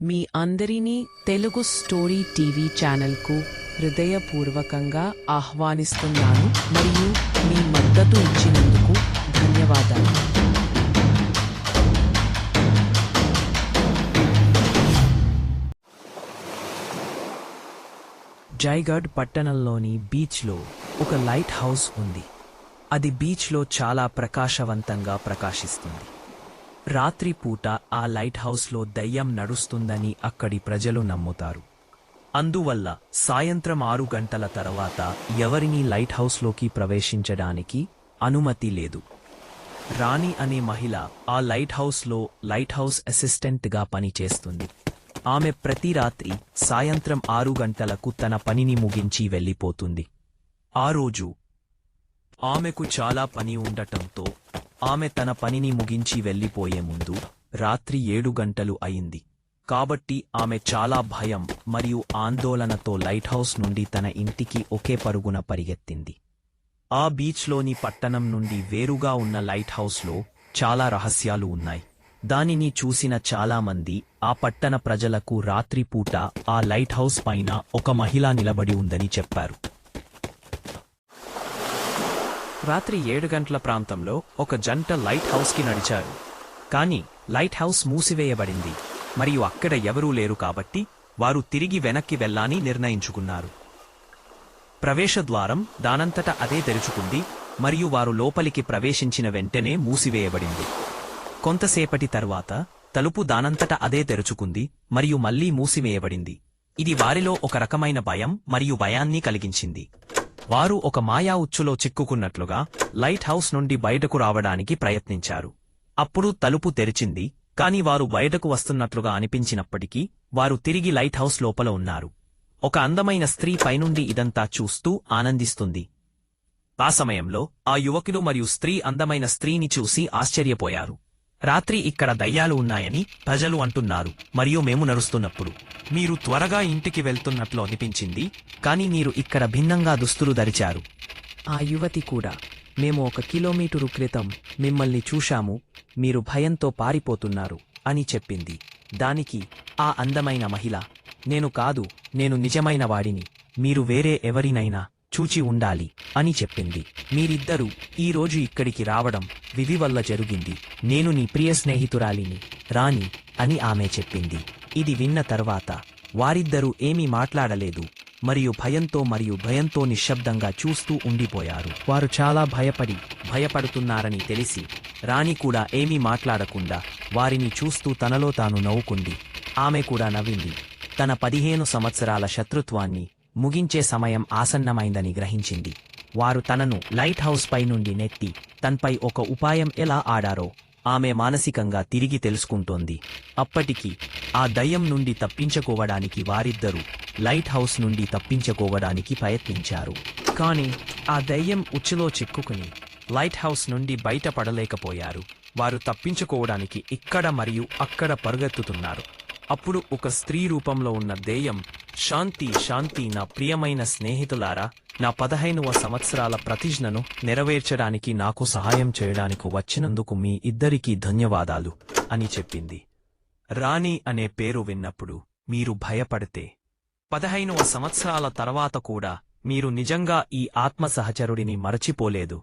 మీ అందరినీ Telugu story TV ఛానల్కు హృదయపూర్వకంగా ఆహ్వానిస్తున్నాను మరియు మీ మద్దతు ఇచ్చినందుకు ధన్యవాదాలు. జైగఢ్ పట్టణంలోని బీచ్లో ఒక లైట్ హౌస్ ఉంది. అది బీచ్లో చాలా ప్రకాశవంతంగా ప్రకాశిస్తుంది. రాత్రిపూట ఆ లైట్ హౌస్లో దయ్యం నడుస్తుందని అక్కడి ప్రజలు నమ్ముతారు. అందువల్ల సాయంత్రం ఆరు గంటల తర్వాత ఎవరినీ లైట్ హౌస్లోకి ప్రవేశించడానికి అనుమతి లేదు. రాణి అనే మహిళ ఆ లైట్ హౌస్లో లైట్ హౌస్ అసిస్టెంట్గా పనిచేస్తుంది. ఆమె ప్రతి రాత్రి సాయంత్రం ఆరు గంటలకు తన పనిని ముగించి వెళ్ళిపోతుంది. ఆ రోజు ఆమెకు చాలా పని ఉండటంతో ఆమె తన పనిని ముగించి వెళ్ళిపోయే ముందు రాత్రి ఏడు గంటలు అయింది. కాబట్టి ఆమె చాలా భయం మరియు ఆందోళనతో లైట్ హౌస్ నుండి తన ఇంటికి ఒకే పరుగున పరిగెత్తింది. ఆ బీచ్లోని పట్టణం నుండి వేరుగా ఉన్న లైట్ హౌస్లో చాలా రహస్యాలు ఉన్నాయి. దానిని చూసిన చాలామంది ఆ పట్టణ ప్రజలకు రాత్రిపూట ఆ లైట్ హౌస్ పైన ఒక మహిళ నిలబడి ఉందని చెప్పారు. రాత్రి ఏడు గంటల ప్రాంతంలో ఒక జంట లైట్ హౌస్కి నడిచారు. కానీ లైట్ హౌస్ మూసివేయబడింది. మరియు అక్కడ ఎవరూ లేరు కాబట్టి వారు తిరిగి వెనక్కి వెళ్ళాలని నిర్ణయించుకున్నారు. ప్రవేశద్వారం దానంతట అదే తెరుచుకుంది. మరియు వారు లోపలికి ప్రవేశించిన వెంటనే మూసివేయబడింది. కొంతసేపటి తర్వాత తలుపు దానంతట అదే తెరుచుకుంది. మరియు మళ్ళీ మూసివేయబడింది. ఇది వారిలో ఒక రకమైన భయం మరియు భయాన్ని కలిగించింది. వారు ఒక మాయా ఉచ్చులో చిక్కుకున్నట్లుగా లైట్ హౌస్ నుండి బయటకు రావడానికి ప్రయత్నించారు. అప్పుడు తలుపు తెరిచింది కాని వారు బయటకు వస్తున్నట్లుగా అనిపించినప్పటికీ వారు తిరిగి లైట్ హౌస్ లోపల ఉన్నారు. ఒక అందమైన స్త్రీ పైనుండి ఇదంతా చూస్తూ ఆనందిస్తుంది. ఆ సమయంలో ఆ యువకులు మరియు స్త్రీ అందమైన స్త్రీని చూసి ఆశ్చర్యపోయారు. రాత్రి ఇక్కడ దయ్యాలు ఉన్నాయని ప్రజలు అంటున్నారు. మరియు మేము నడుస్తున్నప్పుడు మీరు త్వరగా ఇంటికి వెళ్తున్నట్లు అనిపించింది కానీ మీరు ఇక్కడ భిన్నంగా దుస్తులు ధరిచారు. ఆ యువతి కూడా మేము ఒక కిలోమీటరు క్రితం మిమ్మల్ని చూశాము మీరు భయంతో పారిపోతున్నారు అని చెప్పింది. దానికి ఆ అందమైన మహిళ నేను కాదు నేను నిజమైన వాడిని మీరు వేరే ఎవరినైనా చూచి ఉండాలి అని చెప్పింది. మీరిద్దరూ ఈ రోజు ఇక్కడికి రావడం విధి వల్ల జరిగింది. నేను నీ ప్రియ స్నేహితురాలిని రాణి అని ఆమె చెప్పింది. ఇది విన్న తర్వాత వారిద్దరూ ఏమీ మాట్లాడలేదు. మరియు భయంతో మరియు భయంతో నిశ్శబ్దంగా చూస్తూ ఉండిపోయారు. వారు చాలా భయపడి భయపడుతున్నారని తెలిసి రాణి కూడా ఏమీ మాట్లాడకుండా వారిని చూస్తూ తనలో తాను నవ్వుకుంది. ఆమె కూడా నవ్వింది. తన పదిహేను సంవత్సరాల శత్రుత్వాన్ని ముగించే సమయం ఆసన్నమైందని గ్రహించింది. వారు తనను లైట్ హౌస్ పై నుండి నెత్తి తన్పై ఒక ఉపాయం ఎలా ఆడారో ఆమె మానసికంగా తిరిగి తెలుసుకుంటోంది. అప్పటికి ఆ దయ్యం నుండి తప్పించుకోవడానికి వారిద్దరూ లైట్ హౌస్ నుండి తప్పించుకోవడానికి ప్రయత్నించారు. కానీ ఆ దయ్యం ఉచ్చులో చిక్కుకుని లైట్ హౌస్ నుండి బయటపడలేకపోయారు. వారు తప్పించుకోవడానికి ఇక్కడ మరియు అక్కడ పరుగెత్తుతున్నారు. అప్పుడు ఒక స్త్రీ రూపంలో ఉన్న దెయ్యం శాంతి శాంతి నా ప్రియమైన స్నేహితులారా నా పదహైనవ సంవత్సరాల ప్రతిజ్ఞను నెరవేర్చడానికి నాకు సహాయం చేయడానికి వచ్చినందుకు మీ ఇద్దరికీ ధన్యవాదాలు అని చెప్పింది. రాణి అనే పేరు విన్నప్పుడు మీరు భయపడితే పదహైనవ సంవత్సరాల తర్వాత కూడా మీరు నిజంగా ఈ ఆత్మ సహచరుడిని మరచిపోలేదు.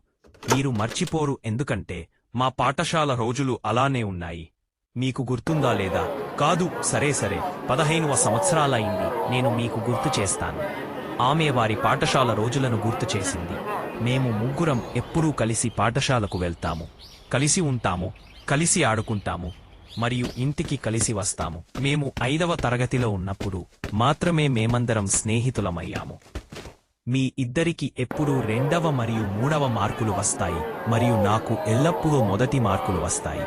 మీరు మర్చిపోరు ఎందుకంటే మా పాఠశాల రోజులు అలానే ఉన్నాయి. మీకు గుర్తుందా లేదా? కాదు సరే సరే. పదహైనవ సంవత్సరాలైంది. నేను మీకు గుర్తు చేస్తాను. ఆమె వారి పాఠశాల రోజులను గుర్తు చేసింది. మేము ముగ్గురం ఎప్పుడూ కలిసి పాఠశాలకు వెళ్తాము. కలిసి ఉంటాము. కలిసి ఆడుకుంటాము. మరియు ఇంటికి కలిసి వస్తాము. మేము ఐదవ తరగతిలో ఉన్నప్పుడు మాత్రమే మేమందరం స్నేహితులమయ్యాము. మీ ఇద్దరికి ఎప్పుడూ రెండవ మరియు మూడవ మార్కులు వస్తాయి. మరియు నాకు ఎల్లప్పుడూ మొదటి మార్కులు వస్తాయి.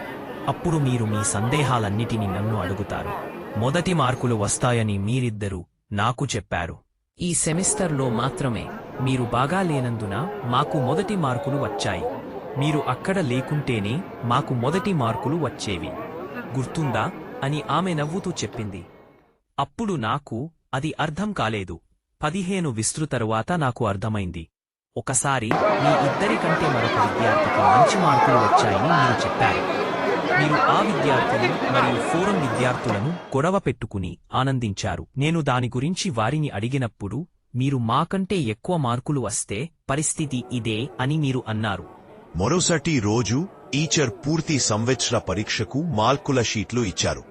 అప్పుడు మీరు మీ సందేహాలన్నిటినీ నన్ను అడుగుతారు. మొదటి మార్కులు వస్తాయని మీరిద్దరూ నాకు చెప్పారు. ఈ సెమిస్టర్లో మాత్రమే మీరు బాగా లేనందున మాకు మొదటి మార్కులు వచ్చాయి. మీరు అక్కడ లేకుంటేనే మాకు మొదటి మార్కులు వచ్చేవి. గుర్తుందా? అని ఆమె నవ్వుతూ చెప్పింది. అప్పుడు నాకు అది అర్థం కాలేదు. పదిహేను విస్తృ తరువాత నాకు అర్థమైంది. ఒకసారి మీ ఇద్దరి కంటే మరొక విద్యార్థికి మంచి మార్కులు వచ్చాయని మీరు చెప్పారు. మీరు ఆ విద్యార్థులు మరియు ఫోరం విద్యార్థులను గొడవ పెట్టుకుని ఆనందించారు. నేను దాని గురించి వారిని అడిగినప్పుడు మీరు మాకంటే ఎక్కువ మార్కులు వస్తే పరిస్థితి ఇదే అని మీరు అన్నారు. మరోసటి రోజు టీచర్ పూర్తి సంవత్సర పరీక్షకు మార్కుల షీట్లు ఇచ్చారు.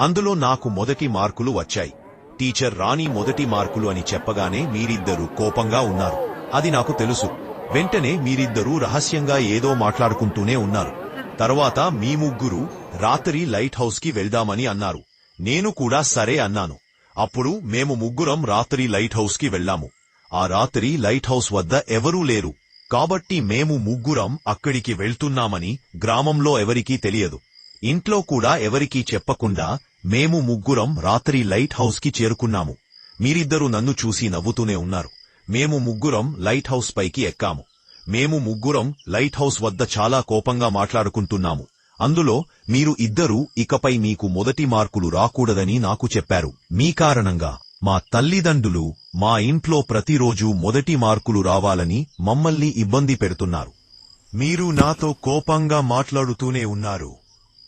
అందులో నాకు మొదటి మార్కులు వచ్చాయి. టీచర్ రాణి మొదటి మార్కులు అని చెప్పగానే మీరిద్దరూ కోపంగా ఉన్నారు. అది నాకు తెలుసు. వెంటనే మీరిద్దరూ రహస్యంగా ఏదో మాట్లాడుకుంటూనే ఉన్నారు. తర్వాత మీ ముగ్గురు రాత్రి లైట్ హౌస్కి వెళ్దామని అన్నారు. నేను కూడా సరే అన్నాను. అప్పుడు మేము ముగ్గురం రాత్రి లైట్ హౌస్కి వెళ్ళాము. ఆ రాత్రి లైట్ హౌస్ వద్ద ఎవరూ లేరు. కాబట్టి మేము ముగ్గురం అక్కడికి వెళ్తున్నామని గ్రామంలో ఎవరికీ తెలియదు. ఇంట్లో కూడా ఎవరికీ చెప్పకుండా మేము ముగ్గురం రాత్రి లైట్ హౌస్కి చేరుకున్నాము. మీరిద్దరూ నన్ను చూసి నవ్వుతూనే ఉన్నారు. మేము ముగ్గురం లైట్ హౌస్ పైకి ఎక్కాము. మేము ముగ్గురం లైట్ హౌస్ వద్ద చాలా కోపంగా మాట్లాడుకుంటున్నాము. అందులో మీరు ఇద్దరూ ఇకపై మీకు మొదటి మార్కులు రాకూడదని నాకు చెప్పారు. మీ కారణంగా మా తల్లిదండ్రులు మా ఇంట్లో ప్రతిరోజూ మొదటి మార్కులు రావాలని మమ్మల్ని ఇబ్బంది పెడుతున్నారు. మీరు నాతో కోపంగా మాట్లాడుతూనే ఉన్నారు.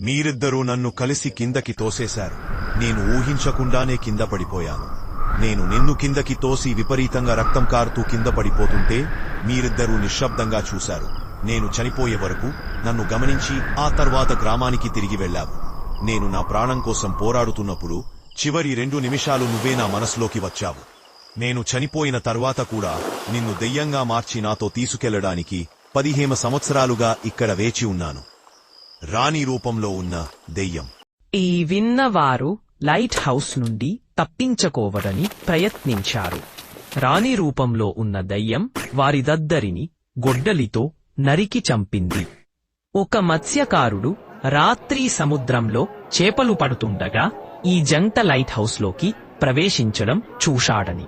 మీరిద్దరూ నన్ను కలిసి కిందకి తోసేశారు. నేను ఊహించకుండానే కింద పడిపోయాను. నేను నిన్ను కిందకి తోసి విపరీతంగా రక్తం కారుతూ కింద పడిపోతుంటే మీరిద్దరూ నిశ్శబ్దంగా చూశారు. నేను చనిపోయే వరకు నన్ను గమనించి ఆ తర్వాత గ్రామానికి తిరిగి వెళ్ళావు. నేను నా ప్రాణం కోసం పోరాడుతున్నప్పుడు చివరి రెండు నిమిషాలు నువ్వే నా మనసులోకి వచ్చావు. నేను చనిపోయిన తర్వాత కూడా నిన్ను దెయ్యంగా మార్చి నాతో తీసుకెళ్ళడానికి పదిహేను సంవత్సరాలుగా ఇక్కడ వేచి ఉన్నాను. రాణి రూపంలో ఉన్న దెయ్యం. ఈ విన్నవారు లైట్ హౌస్ నుండి తప్పించుకోవడని ప్రయత్నించారు. రాణి రూపంలో ఉన్న దయ్యం వారిదద్దరిని గొడ్డలితో నరికి చంపింది. ఒక మత్స్యకారుడు రాత్రి సముద్రంలో చేపలు పడుతుండగా ఈ జంట లైట్ హౌస్లోకి ప్రవేశించడం చూశాడని.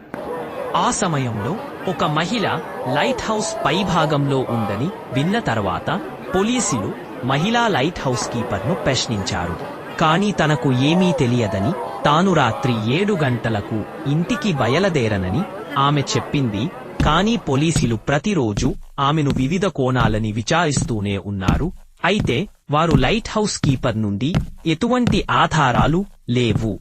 ఆ సమయంలో ఒక మహిళ లైట్ హౌస్ పైభాగంలో ఉందని విన్న తర్వాత పోలీసులు మహిళా లైట్ హౌస్ కీపర్ను ప్రశ్నించారు. కానీ తనకు ఏమీ తెలియదని తాను రాత్రి ఏడు గంటలకు ఇంటికి బయలుదేరనని ఆమె చెప్పింది కానీ పోలీసులు ప్రతిరోజు ఆమెను వివిధ కోణాలని విచారిస్తూనే ఉన్నారు. అయితే వారు లైట్ హౌస్ కీపర్ నుండి ఎటువంటి ఆధారాలు లేవు.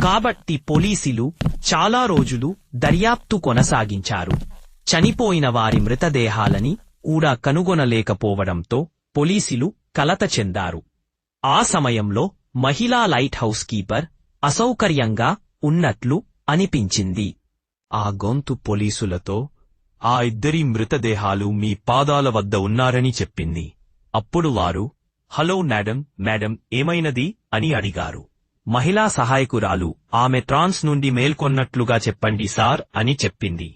కాబట్టి పోలీసులు చాలా రోజులు దర్యాప్తు కొనసాగించారు. చనిపోయిన వారి మృతదేహాలని కూడా కనుగొనలేకపోవడంతో పోలీసులు కలత చెందారు. ఆ సమయంలో మహిళా లైట్ హౌస్ కీపర్ అసౌకర్యంగా ఉన్నట్లు అనిపించింది. ఆ గొంతు పోలీసులతో ఆ ఇద్దరి మృతదేహాలు మీ పాదాల వద్ద ఉన్నారని చెప్పింది. అప్పుడు వారు హలో మేడం మేడం ఏమైనది? అని అడిగారు. మహిళా సహాయకురాలు ఆమె ట్రాన్స్ నుండి మేల్కొన్నట్లుగా చెప్పండి సార్ అని చెప్పింది.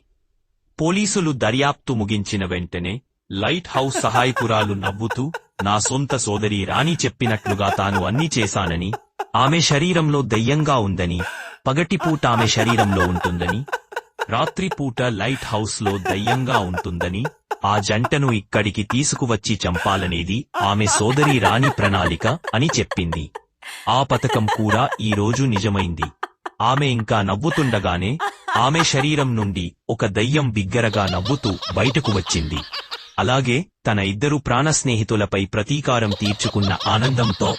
పోలీసులు దర్యాప్తు ముగించిన వెంటనే లైట్ హౌస్ సహాయకురాలు నవ్వుతూ నా సొంత సోదరి రాణి చెప్పినట్లుగా తాను అన్ని చేశానని ఆమె శరీరంలో దయ్యంగా ఉందని పగటిపూట ఆమె శరీరంలో ఉంటుందని రాత్రిపూట లైట్ హౌస్లో దయ్యంగా ఉంటుందని ఆ జంటను ఇక్కడికి తీసుకువచ్చి చంపాలనేది ఆమె సోదరి రాణి ప్రణాళిక అని చెప్పింది. ఆ పథకం కూడా ఈ రోజు నిజమైంది. ఆమె ఇంకా నవ్వుతుండగానే ఆమె శరీరం నుండి ఒక దయ్యం బిగ్గరగా నవ్వుతూ బయటకు వచ్చింది. అలాగే తన ఇద్దరు ప్రాణ స్నేహితులపై ప్రతీకారం తీర్చుకున్న ఆనందంతో